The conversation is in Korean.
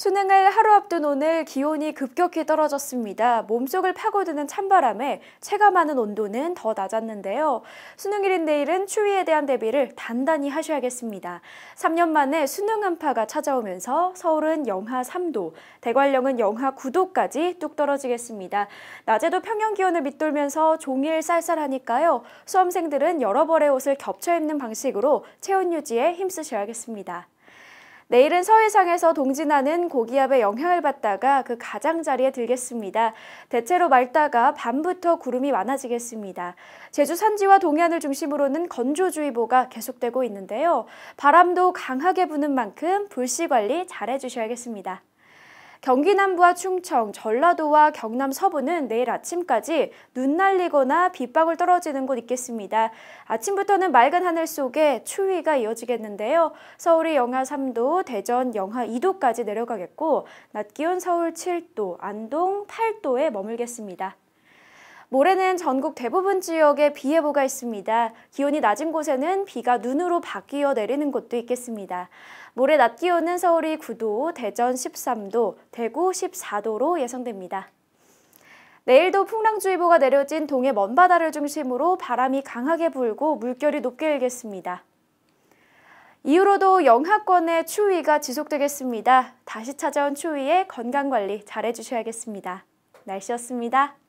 수능을 하루 앞둔 오늘 기온이 급격히 떨어졌습니다. 몸속을 파고드는 찬바람에 체감하는 온도는 더 낮았는데요. 수능일인 내일은 추위에 대한 대비를 단단히 하셔야겠습니다. 3년 만에 수능 한파가 찾아오면서 서울은 영하 3도, 대관령은 영하 9도까지 뚝 떨어지겠습니다. 낮에도 평년 기온을 밑돌면서 종일 쌀쌀하니까요. 수험생들은 여러 벌의 옷을 겹쳐 입는 방식으로 체온 유지에 힘쓰셔야겠습니다. 내일은 서해상에서 동진하는 고기압의 영향을 받다가 그 가장자리에 들겠습니다. 대체로 맑다가 밤부터 구름이 많아지겠습니다. 제주 산지와 동해안을 중심으로는 건조주의보가 계속되고 있는데요. 바람도 강하게 부는 만큼 불씨 관리 잘 해주셔야겠습니다. 경기 남부와 충청, 전라도와 경남 서부는 내일 아침까지 눈 날리거나 빗방울 떨어지는 곳 있겠습니다. 아침부터는 맑은 하늘 속에 추위가 이어지겠는데요. 서울이 영하 3도, 대전 영하 2도까지 내려가겠고 낮 기온 서울 7도, 안동 8도에 머물겠습니다. 모레는 전국 대부분 지역에 비 예보가 있습니다. 기온이 낮은 곳에는 비가 눈으로 바뀌어 내리는 곳도 있겠습니다. 모레 낮 기온은 서울이 9도, 대전 13도, 대구 14도로 예상됩니다. 내일도 풍랑주의보가 내려진 동해 먼바다를 중심으로 바람이 강하게 불고 물결이 높게 일겠습니다. 이후로도 영하권의 추위가 지속되겠습니다. 다시 찾아온 추위에 건강관리 잘 해주셔야겠습니다. 날씨였습니다.